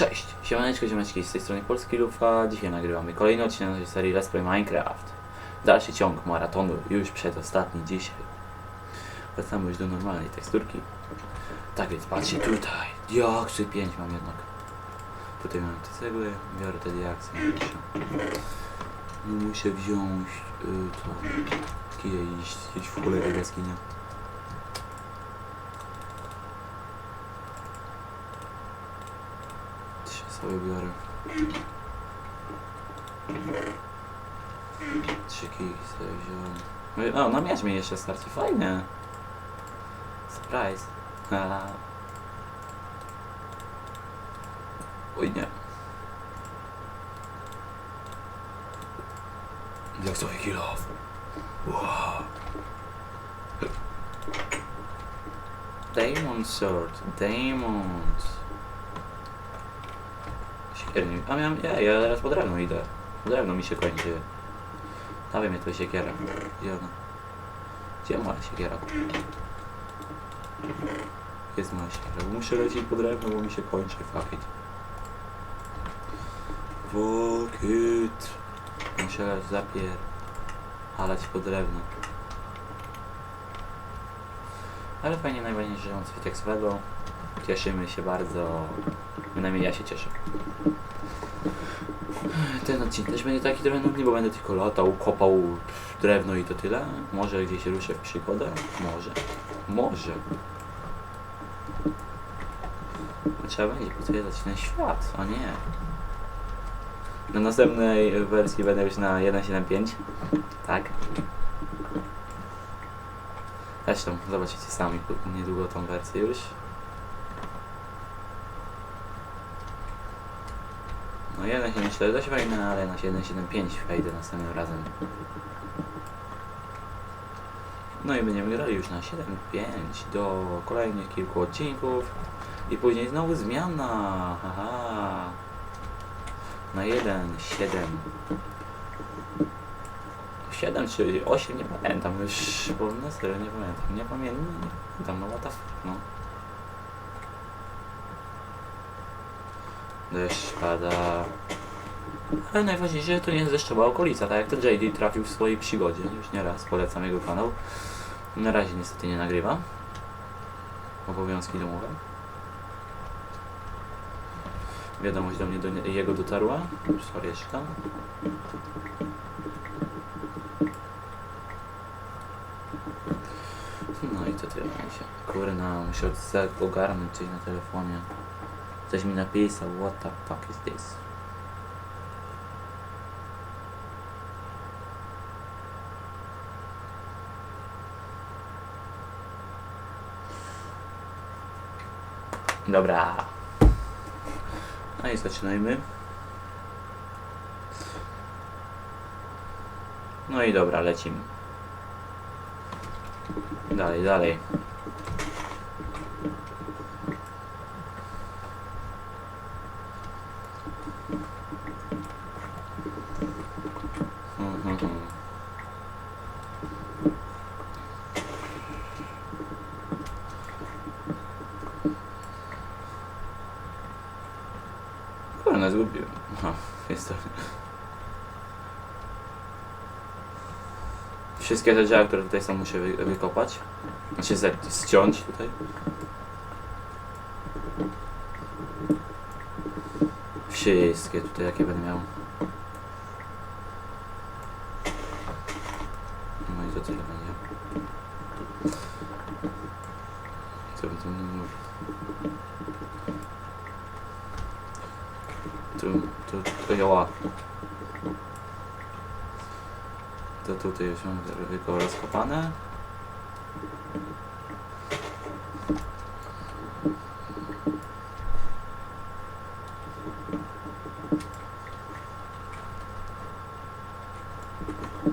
Cześć, siemaneczko, ziomeczki, z tej strony Polski Lufa. Dzisiaj nagrywamy kolejny odcinek naszej serii Let's Play Minecraft. Dalszy ciąg maratonu, już przedostatni dzisiaj. Wracamy już do normalnej teksturki. Tak więc patrzcie tutaj, diaksy 5 mam jednak. Tutaj mam te cegły, biorę te diaksy. Muszę, wziąć y, to i iść, iść w cholerę jaskinia. Trzy sobie biorę. Trzy kiki sobie wziąłem. No, O, na miecz mi jeszcze starczy, fajnie. Surprise. Haha. Oj nie. Jak sobie kill off. Wow. Diamond Sword, Diamond. A miałem, ja, ja teraz po idę. Drewno mi się kończy. Dawaj mnie to siekiera. Gdzie ona? Gdzie moja siekiera? Jest moja siekiera. Muszę lecieć po drewno, bo mi się kończy. Fuck it. Fuck it. Muszę zapier... halać po drewno. Ale fajnie najważniejsze, że Witek swego. Cieszymy się bardzo. Przynajmniej ja się cieszę. Ten odcinek też będzie taki trochę nudny, bo będę tylko latał, kopał drewno i to tyle. Może gdzieś ruszę w przygodę? Może. Może. Trzeba będzie potwierdzać ten świat, a nie. Na następnej wersji będę już na 1.7.5. Tak. Zresztą zobaczycie sami niedługo tą wersję już. No 1.7.4 dość fajne, ale na 1.7.5 wejdę następnym razem. No i będziemy grali już na 7.5 do kolejnych kilku odcinków. I później znowu zmiana. Haha. Na 1.7. 7 czy 8, nie pamiętam już, serio nie pamiętam, nie pamiętam, nie pamiętam, no what the fuck, no. Deszcz pada. Ale najważniejsze, że to nie jest deszczowa okolica, tak jak to JD trafił w swojej przygodzie, już nieraz polecam jego kanał. Na razie niestety nie nagrywa. Obowiązki domowe. Wiadomość do mnie do nie, jego dotarła. Tam. No i to tyle. Kurna, muszę ogarnąć coś na telefonie. Coś mi napisał, what the fuck is this? Dobra. No i zaczynajmy. No i dobra, lecimy. Dalej, dalej. Kurna, zgubiłem. Aha, jest to. Wszystkie te drzewa, które tutaj są, muszę wy, wykopać. Znaczy ściąć tutaj. Wszystkie tutaj, jakie będę miał. No i to tyle będzie. Co bym tu mówił? Tu, tu, joła. To tutaj mam tylko rozkopane.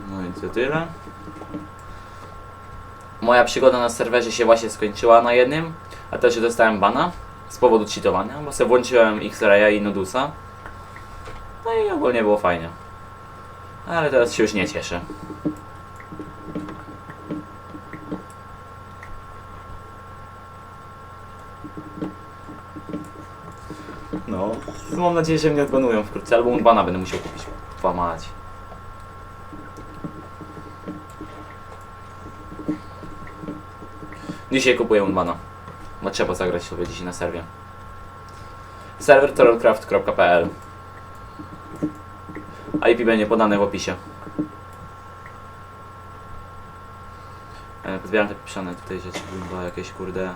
No i to tyle. Moja przygoda na serwerze się właśnie skończyła na jednym, a też dostałem bana z powodu cheatowania, bo sobie włączyłem X-Raya i Nodusa. No i ogólnie było fajnie. Ale teraz się już nie cieszę. No. Mam nadzieję, że mnie odbanują wkrótce, albo Unbana będę musiał kupić. Łamać. Dzisiaj kupuję Unbana. Bo trzeba zagrać sobie dzisiaj na serwie. Serwer trollcraft.pl IP będzie podane w opisie. E, Zbieram te pieprzone tutaj rzeczy, bo jakieś kurde...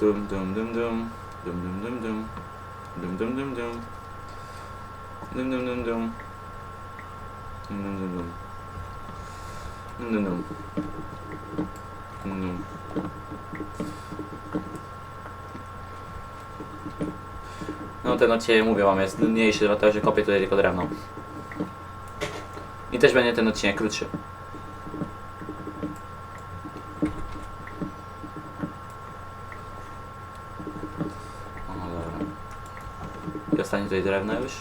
Dum dum dum dum dum dum dum dum dum dum dum dum. Dum dum dum dum. Dum dum dum dum. Dum dum dum. Dum dum. No ten odcinek mówię wam jest mniejszy, dlatego że kopię tutaj tylko drewno. I też będzie ten odcinek krótszy. I ostatnie tutaj drewno już.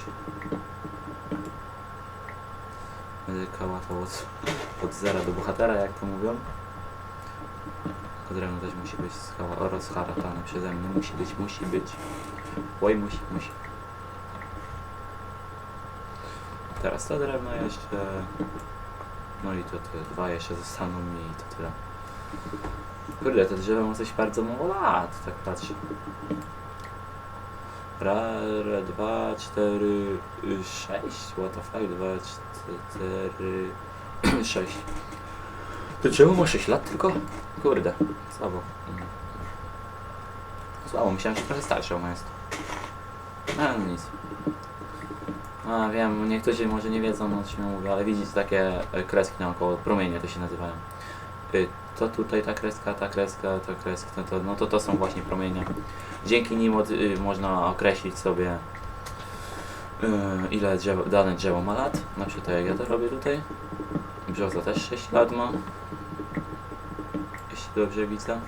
Będę kałatał od, od zera do bohatera, jak to mówią. To drewno też musi być rozharatane przeze mnie. Musi być, musi być. Oj, musi, musi. Teraz to drewno jeszcze. No i to te dwa jeszcze zostaną mi i to tyle. Kurde, to drzewo ma coś bardzo mało lat, tak patrzę. Ra, ra, dwa, cztery, y, sześć, what the fuck, dwa, cztery, sześć. To drzewo ma 6 lat tylko? Kurde, słabo. Mm. Słabo, myślałem, że trochę starsze ono jest. No, ale nic. A wiem, niektórzy może nie wiedzą o czym mówię, ale widzicie takie e, kreski naokoło, promienie to się nazywają. To tutaj ta kreska, ta kreska, ta kreska, no to, no to to są właśnie promienie. Dzięki nim od, y, można określić sobie y, ile drzewo, dane drzewo ma lat. Na przykład tak jak ja to robię tutaj. Brzoza też 6 lat ma. Jeśli dobrze widzę.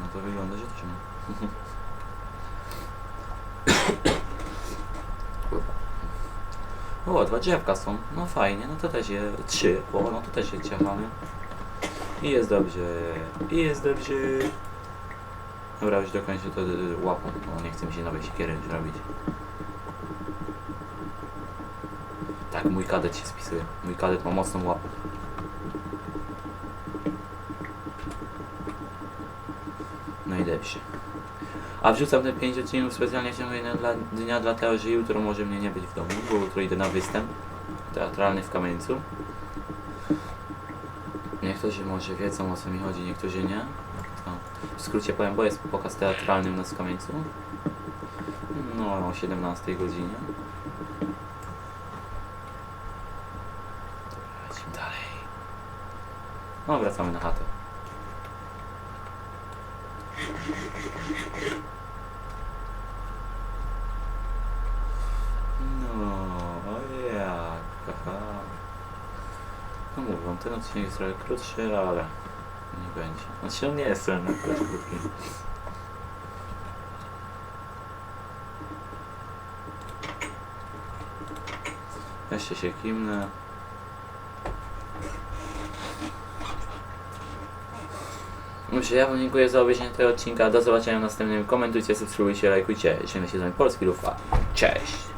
No to wygląda, że też ma. Dwa drzewka są. No fajnie, no to też je. Trzy. O, no to też je ciachamy. I jest dobrze. I jest dobrze. Dobra, już dokończę to y, łapą, bo nie chcę mi się nowej siekiery robić. Tak, mój kadet się spisuje. Mój kadet ma mocną łapę. No i dobrze. A wrzucam te 5 odcinków specjalnie jednego dla, dnia, dlatego że jutro może mnie nie być w domu, bo jutro idę na występ teatralny w Kamieńcu. Niektórzy może wiedzą o co mi chodzi, niektórzy nie. To w skrócie powiem, bo jest pokaz teatralny u nas w Kamieńcu. No, o 17 godzinie. Lecimy dalej. No, wracamy na chatę. No, jak, haha. No mówię wam, ten odcinek trochę krótszy, ale nie będzie. Znaczy on nie jest tyle krótki. Jeszcze się kimnę. Myślę, ja wam dziękuję za obejrzenie tego odcinka. Do zobaczenia w następnym. Komentujcie, subskrybujcie, lajkujcie. Żegnam się Polski Lufa. Cześć!